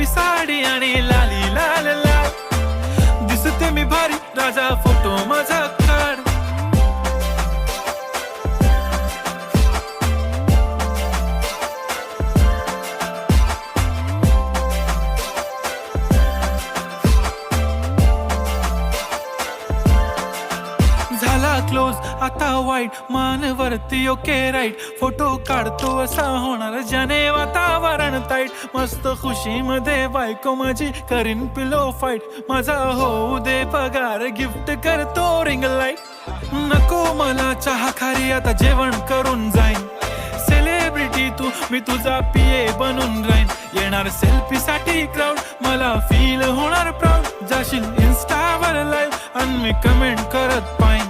गुलाबी साडी आणि लाली लाल लाल. दिसते मी भारी राजा फोटो माझा काढ. झाला क्लोज आता वाईट मान वरती ओके राईट फोटो काढतो असा होणार ज्याने वाता ताईट. मस्त खुशी मध्ये बायको माझी करीन पिलो फाईट माझा होऊ दे पगार गिफ्ट करतो रिंग लाइट नको मला चहा खारी आता जेवण करून जाईन. सेलिब्रिटी तू मी तुझा पिये बनून राहीन. येणार सेल्फी साठी क्राऊड मला फील होणार प्राऊड जाशील इन्स्टावर लाईव्ह आणि मी कमेंट करत पाहिन